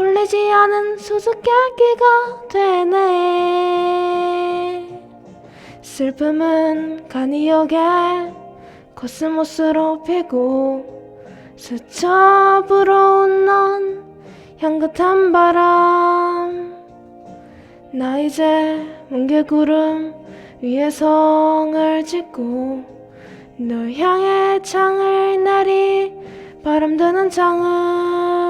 풀리지 않은 수수께끼가 되네. 슬픔은 간이역에 코스모스로 피고 스쳐 불어온 넌 향긋한 바람. 나 이제 뭉게구름 위에 성을 짓고 널 향해 창을 내리 바람 드는 창을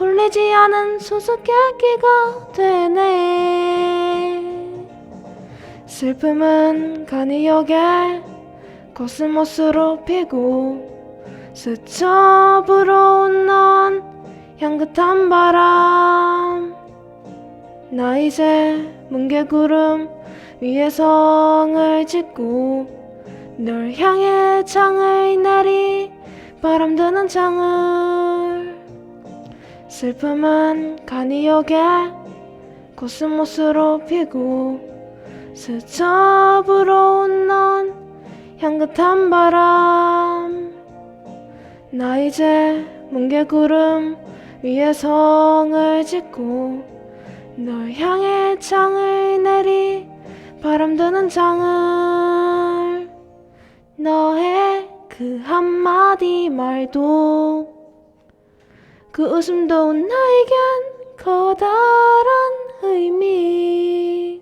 풀리지 않은 수수께끼가 되네. 슬픔은 간이 역에 코스모스로 피고 스쳐 불어온 넌 향긋한 바람. 나 이제 뭉게구름 위에 성을 짓고 널 향해 창을 내리 바람 드는 창을 슬픔은 간이 역에 코스모스로 피고 스쳐 불어온 넌 향긋한 바람. 나 이제 뭉게구름 위에 성을 짓고 널 향해 창을 내리 바람 드는 창을. 너의 그 한마디 말도 그 웃음도 나에겐 커다란 의미.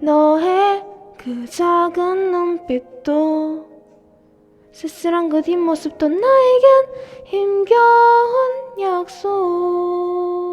너의 그 작은 눈빛도 쓸쓸한 그 뒷모습도 나에겐 힘겨운 약속